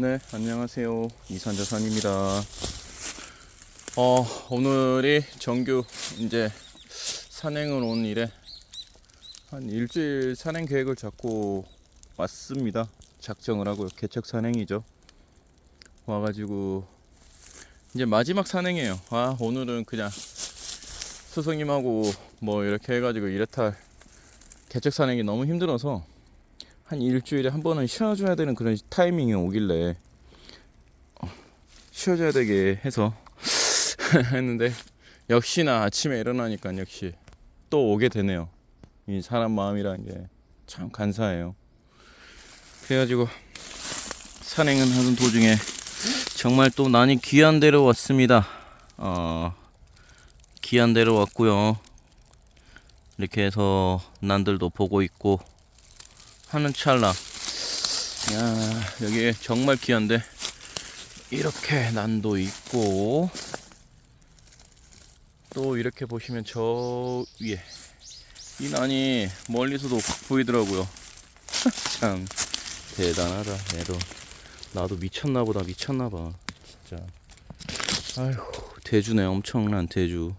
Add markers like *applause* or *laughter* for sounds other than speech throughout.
네, 안녕하세요. 이산자산입니다. 어, 오늘이 정규 이제 산행을 온 일에 한 일주일 산행 계획을 잡고 왔습니다. 작정을 하고요. 개척 산행이죠. 와가지고 이제 마지막 산행이에요. 아, 오늘은 그냥 스승님하고 뭐 이렇게 해가지고 이래탈 개척 산행이 너무 힘들어서 한 일주일에 한 번은 쉬어줘야 되는 그런 타이밍이 오길래 어, 쉬어줘야 되게 해서 *laughs* 했는데 역시나 아침에 일어나니까 역시 또 오게 되네요. 이 사람 마음이라는 게 참 간사해요. 그래가지고 산행은 하는 도중에 정말 또 난이 귀한 데로 왔습니다. 어, 귀한 데로 왔고요. 이렇게 해서 난들도 보고 있고 하는 찰나. 야 여기 정말 귀한데. 이렇게 난도 있고 또 이렇게 보시면 저 위에 이 난이 멀리서도 확 보이더라고요. *laughs* 참 대단하다 얘도. 나도 미쳤나 보다 미쳤나 봐 진짜. 아이고 대주네 엄청난 대주.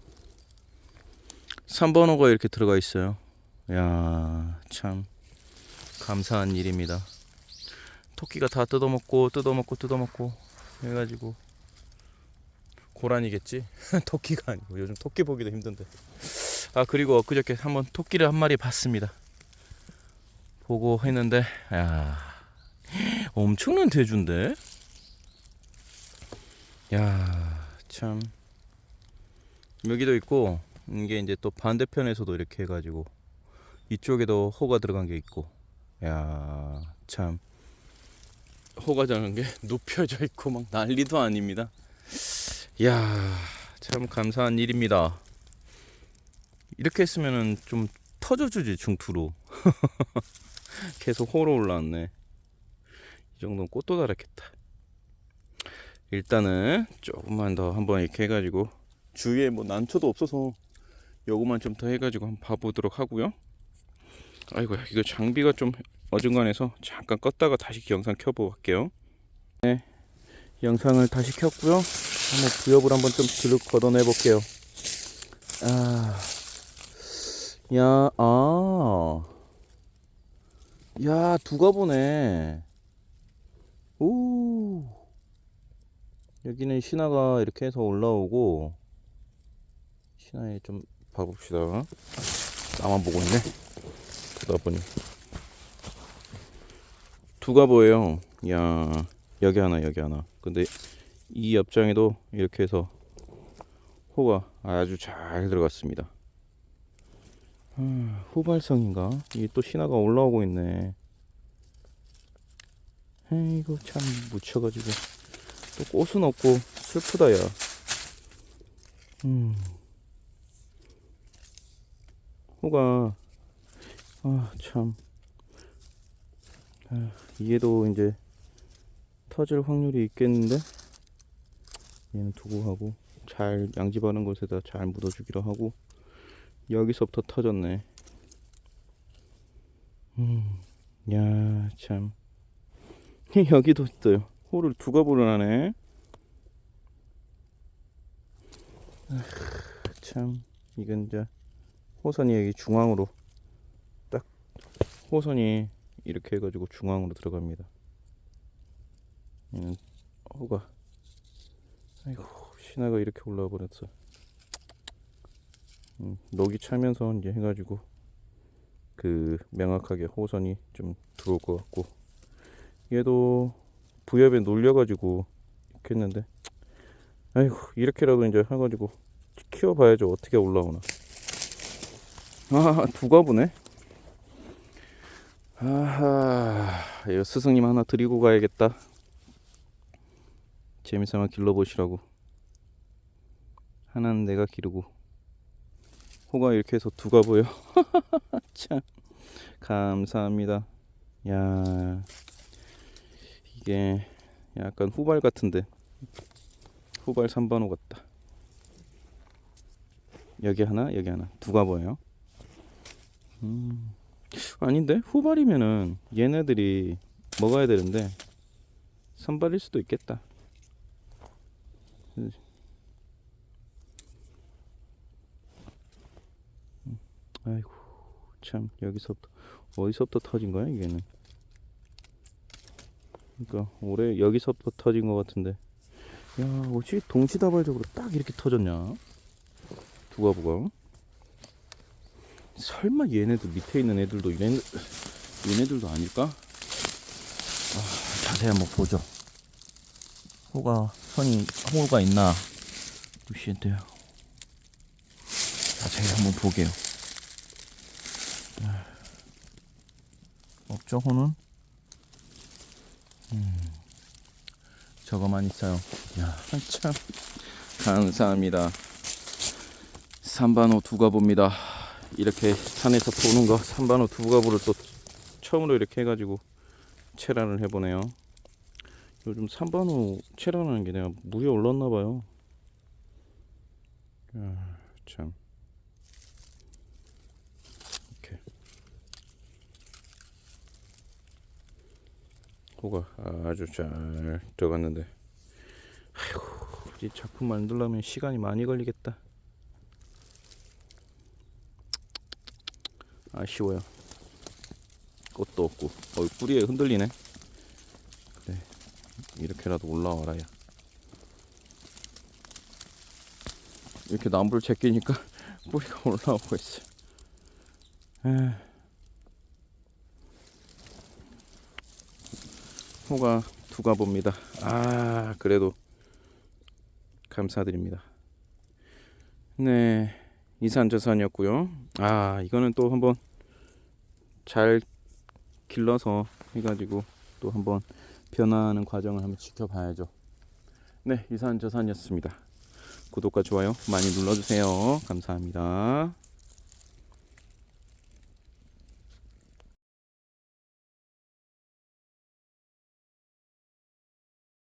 3번호가 이렇게 들어가 있어요. 야참 감사한 일입니다. 토끼가 다 뜯어먹고 뜯어먹고 뜯어먹고 해가지고 고란이겠지? *laughs* 토끼가 아니고 요즘 토끼 보기도 힘든데. 아 그리고 엊그저께 한번 토끼를 한 마리 봤습니다. 보고 했는데 야 엄청난 대주인데. 야참 여기도 있고 이게 이제 또 반대편에서도 이렇게 해가지고 이쪽에도 호가 들어간 게 있고 야, 참. 호가 자는 게 *laughs* 눕혀져 있고 막 난리도 아닙니다. 야, 참 감사한 일입니다. 이렇게 했으면은 좀 터져주지 중투로. *laughs* 계속 호로 올라왔네. 이 정도는 꽃도 달았겠다. 일단은 조금만 더 한번 이렇게 해가지고 주위에 뭐 난초도 없어서 요거만 좀 더 해가지고 한번 봐보도록 하고요. 아이고 이거 장비가 좀 어중간해서 잠깐 껐다가 다시 영상 켜보고 할게요 네 영상을 다시 켰고요 한번 부엽을 한번 좀 들어 걷어내 볼게요 아, 야, 아, 야, 두가 보네. 오, 여기는 신화가 이렇게 해서 올라오고, 신화에 좀 봐봅시다. 나만 보고 있네. 보다 보니 두가 보여요. 야 여기 하나 여기 하나. 근데 이 옆장에도 이렇게 해서 호가 아주 잘 들어갔습니다. 아, 후발성인가? 이게 또 신화가 올라오고 있네. 에이고 참 묻혀가지고 또 꽃은 없고 슬프다 야. 음. 호가 아, 참. 아, 얘도 이제 터질 확률이 있겠는데? 얘는 두고 하고, 잘 양집하는 곳에다 잘 묻어주기로 하고, 여기서부터 터졌네. 음, 야, 참. *laughs* 여기도 있어요. 호를 두 가 보려하네. 아, 참, 이건 이제 호선이 여기 중앙으로 호선이 이렇게 해가지고 중앙으로 들어갑니다. 얘는 호가 아이고 신화가 이렇게 올라와 버렸어. 음, 녹이 차면서 이제 해가지고 그 명확하게 호선이 좀 들어올 것 같고 얘도 부엽에 놀려가지고 이렇게 했는데 아이고 이렇게라도 이제 해가지고 키워봐야죠 어떻게 올라오나. 아 두가 보네. 아하, 이거 스승님 하나 드리고 가야겠다. 재미삼아 길러보시라고. 하나는 내가 기르고. 호가 이렇게 해서 두가 보여. *laughs* 참, 감사합니다. 야, 이게 약간 후발 같은데. 후발 3번호 같다. 여기 하나, 여기 하나. 두가 보여요. 음. 아닌데 후발이면은 얘네들이 먹어야 되는데 선발일 수도 있겠다. 음, 아이고 참 여기서부터 어디서부터 터진 거야 이게는? 그러니까 올해 여기서부터 터진 것 같은데. 야 어찌 동시다발적으로 딱 이렇게 터졌냐? 두가부가. 설마 얘네들 밑에 있는 애들도 얘네, 얘네들도 아닐까? 아, 자세히 한번 보죠. 호가 선이 호가 있나? 무시한데요. 자세히 한번 보게요. 아, 없죠 호는? 음, 저거만 있어요. 야, 참 감사합니다. 삼반호 두가보입니다. 이렇게 산에서 보는 거 삼반호 두가보를 또 처음으로 이렇게 해가지고 체란을 해보네요. 요즘 삼반호 체란하는 게 내가 물이 올랐나 봐요. 아, 참. 이렇게 호가 아주 잘 들어갔는데, 아이고 이 작품 만들려면 시간이 많이 걸리겠다. 아쉬워요. 꽃도 없고, 어 뿌리에 흔들리네. 그래, 이렇게라도 올라와라 야. 이렇게 나무를 제끼니까 *laughs* 뿌리가 올라오고 있어. 에휴. 호가 두가 봅니다. 아, 그래도 감사드립니다. 네, 이산저산이었고요. 아, 이거는 또 한번 잘 길러서 해가지고 또 한번 변화하는 과정을 한번 지켜봐야죠. 네, 이산저산이었습니다. 구독과 좋아요 많이 눌러주세요. 감사합니다.